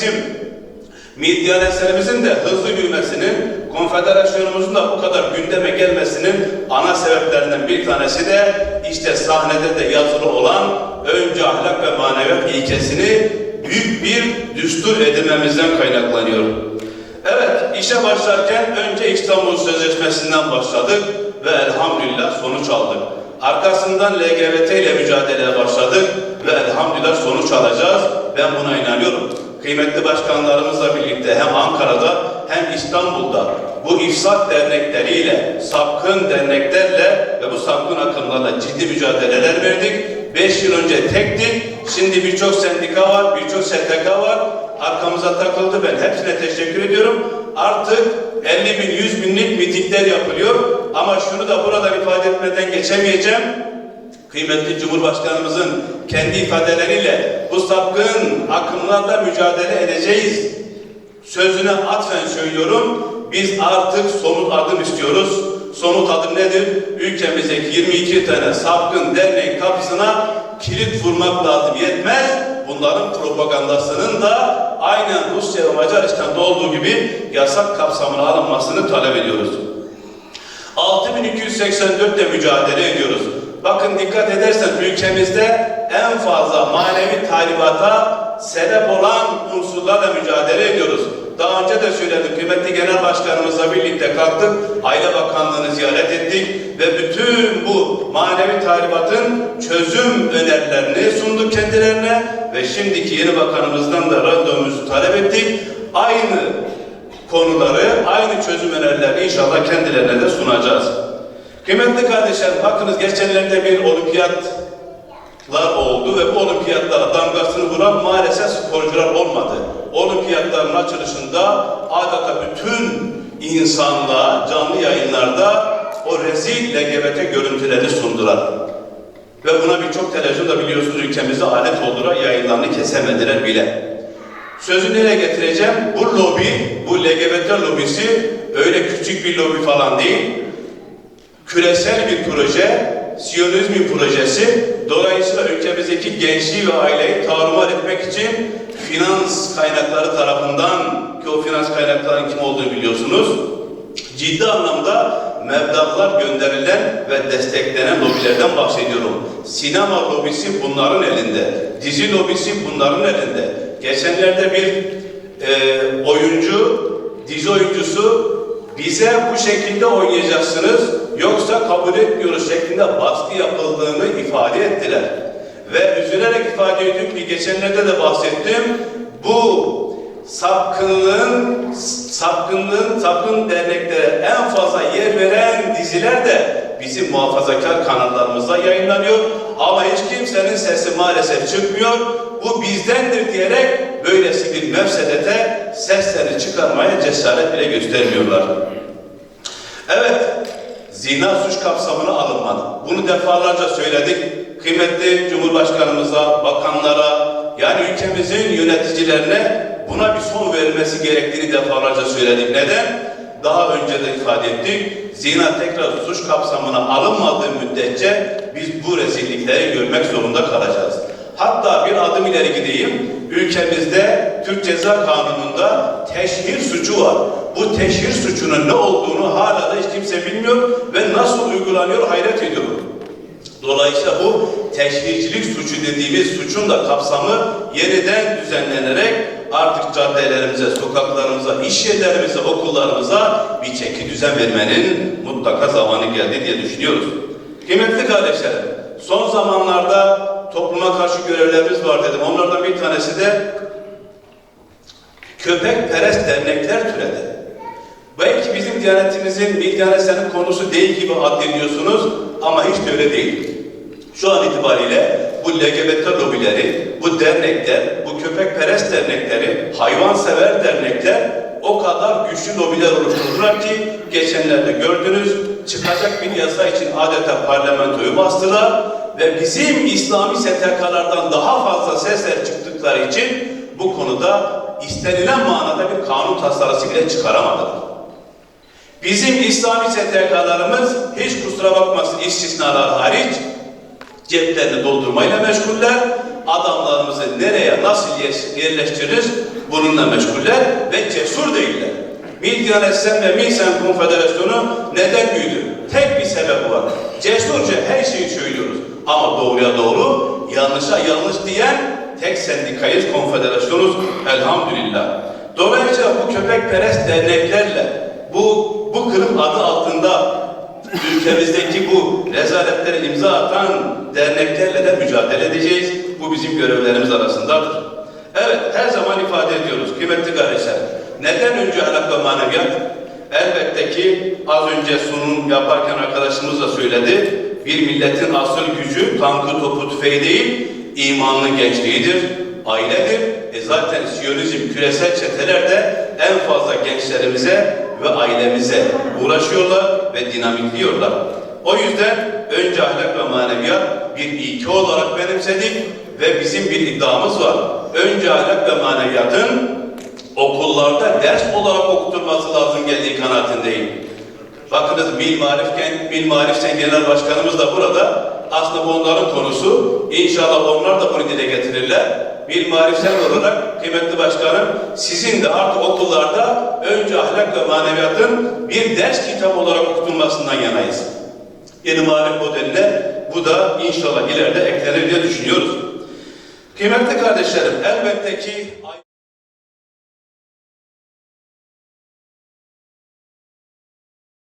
bizim Midyaneslerimizin de hızlı büyümesinin, konfederasyonumuzun da bu kadar gündeme gelmesinin ana sebeplerinden bir tanesi de işte sahnede de yazılı olan önce ahlak ve maneviyat ilkesini büyük bir düstur edinmemizden kaynaklanıyor. Evet, işe başlarken önce İstanbul Sözleşmesi'nden başladık ve elhamdülillah sonuç aldık. Arkasından LGBT ile mücadeleye başladık ve elhamdülillah sonuç alacağız. Ben buna inanıyorum. Kıymetli başkanlarımızla birlikte hem Ankara'da hem İstanbul'da bu ifsat dernekleriyle, sapkın derneklerle ve bu sapkın akımlarla ciddi mücadeleler verdik. Beş yıl önce tektik, şimdi birçok sendika var, birçok STK var. Arkamıza takıldı ben hepsine teşekkür ediyorum. Artık 50 bin, 100 binlik mitingler yapılıyor. Ama şunu da buradan ifade etmeden geçemeyeceğim. Kıymetli Cumhurbaşkanımızın kendi ifadeleriyle bu sapkın akımlarla mücadele edeceğiz. Sözüne atfen söylüyorum. Biz artık somut adım istiyoruz. Somut adım nedir? Ülkemizdeki 22 tane sapkın derneğin kapısına kilit vurmak lazım yetmez. Bunların propagandasının da aynen Rusya ve Macaristan'da olduğu gibi yasak kapsamına alınmasını talep ediyoruz. 6284 ile mücadele ediyoruz. Bakın dikkat edersen ülkemizde en fazla manevi talibata sebep olan unsurlarla mücadele ediyoruz. Daha önce de söyledim, kıymetli genel başkanımızla birlikte kalktık, Aile Bakanlığı'nı ziyaret ettik ve bütün bu manevi talibatın çözüm önerilerini sunduk kendilerine ve şimdiki yeni bakanımızdan da randevumuzu talep ettik. Aynı konuları, aynı çözüm önerilerini inşallah kendilerine de sunacağız. Kıymetli kardeşlerim, bakınız geçenlerde bir olimpiyatlar oldu ve bu olimpiyatlara damgasını vuran maalesef sporcular olmadı. Olimpiyatların açılışında adeta bütün insanlığa canlı yayınlarda o rezil LGBT görüntüleri sundular. Ve buna birçok televizyonda biliyorsunuz ülkemizde alet oldular, yayınlarını kesemediler bile. Sözü nereye getireceğim? Bu lobi, bu LGBT lobisi öyle küçük bir lobi falan değil. Küresel bir proje, Siyonizmin projesi. Dolayısıyla ülkemizdeki gençliği ve aileyi tarumar etmek için finans kaynakları tarafından, ki o finans kaynaklarının kim olduğunu biliyorsunuz, ciddi anlamda meblağlar gönderilen ve desteklenen lobilerden bahsediyorum. Sinema lobisi bunların elinde, dizi lobisi bunların elinde. Geçenlerde bir e, oyuncu, dizi oyuncusu bize bu şekilde oynayacaksınız yoksa kabul etmiyoruz şeklinde baskı yapıldığını ifade ettiler. Ve üzülerek ifade ediyorum ki geçenlerde de bahsettim. Bu sapkınlığın, sapkınlığın, sapkın derneklere en fazla yer veren diziler de bizim muhafazakar kanallarımızda yayınlanıyor. Ama hiç kimsenin sesi maalesef çıkmıyor. Bu bizdendir diyerek böylesi bir mefsedete seslerini çıkarmaya cesaret bile göstermiyorlar. Zina suç kapsamına alınmadı. Bunu defalarca söyledik. Kıymetli Cumhurbaşkanımıza, bakanlara, yani ülkemizin yöneticilerine buna bir son verilmesi gerektiğini defalarca söyledik. Neden? Daha önce de ifade ettik. Zina tekrar suç kapsamına alınmadığı müddetçe biz bu rezillikleri görmek zorunda kalacağız. Hatta bir adım ileri gideyim. Ülkemizde Türk Ceza Kanunu'nda teşhir suçu var. Bu teşhir suçunun ne olduğunu hala da hiç kimse bilmiyor ve nasıl uygulanıyor hayret ediyorum. Dolayısıyla bu teşhircilik suçu dediğimiz suçun da kapsamı yeniden düzenlenerek artık caddelerimize, sokaklarımıza, iş yerlerimize, okullarımıza bir çeki düzen vermenin mutlaka zamanı geldi diye düşünüyoruz. Kıymetli kardeşlerim, son zamanlarda topluma karşı görevlerimiz var dedim. Onlardan bir tanesi de köpekperest dernekler türedi. Belki bizim diyanetimizin, Mildiyanetlerin konusu değil gibi addediyorsunuz ama hiç de öyle değil. Şu an itibariyle bu LGBT lobileri, bu dernekler, bu köpekperest dernekleri, hayvansever dernekler o kadar güçlü lobiler oluşturdular ki geçenlerde gördünüz çıkacak bir yasa için adeta parlamentoyu bastılar ve bizim İslami STK'lardan daha fazla sesler çıktıkları için bu konuda istenilen manada bir kanun tasarısı bile çıkaramadılar. Bizim İslami STK'larımız hiç kusura bakmasın istisnalar hariç ceplerini doldurmayla meşguller adamlarımızı nereye nasıl yer- yerleştiririz bununla meşguller ve cesur değiller. Mildiyan Esen ve Milsen Konfederasyonu neden büyüdü? Tek bir sebep var. Cesurca her şeyi söylüyoruz. Ama doğruya doğru, yanlışa yanlış diyen tek sendikayız, konfederasyonuz elhamdülillah. Dolayısıyla bu köpekperest derneklerle, bu, bu kırım adı altında ülkemizdeki bu rezaletlere imza atan derneklerle de mücadele edeceğiz. Bu bizim görevlerimiz arasındadır. Evet, her zaman ifade ediyoruz kıymetli kardeşler. Neden önce ahlak ve maneviyat? Elbette ki az önce sunum yaparken arkadaşımız da söyledi. Bir milletin asıl gücü tankı, topu, tüfeği değil, imanlı gençliğidir, ailedir. E zaten Siyonizm küresel çeteler de en fazla gençlerimize ve ailemize uğraşıyorlar ve dinamitliyorlar. O yüzden önce ahlak ve maneviyat bir ilke olarak benimsedik ve bizim bir iddiamız var. Önce ahlak ve maneviyatın okullarda ders olarak okutulması lazım geldiği kanaatindeyim. Bakınız Mil Marifken, Mil Marifsen Genel Başkanımız da burada. Aslında onların konusu. İnşallah onlar da bunu dile getirirler. Mil Marifsen olarak kıymetli başkanım sizin de artık okullarda önce ahlak ve maneviyatın bir ders kitabı olarak okutulmasından yanayız. Yeni marif modeline bu da inşallah ileride eklenir diye düşünüyoruz. Kıymetli kardeşlerim elbette ki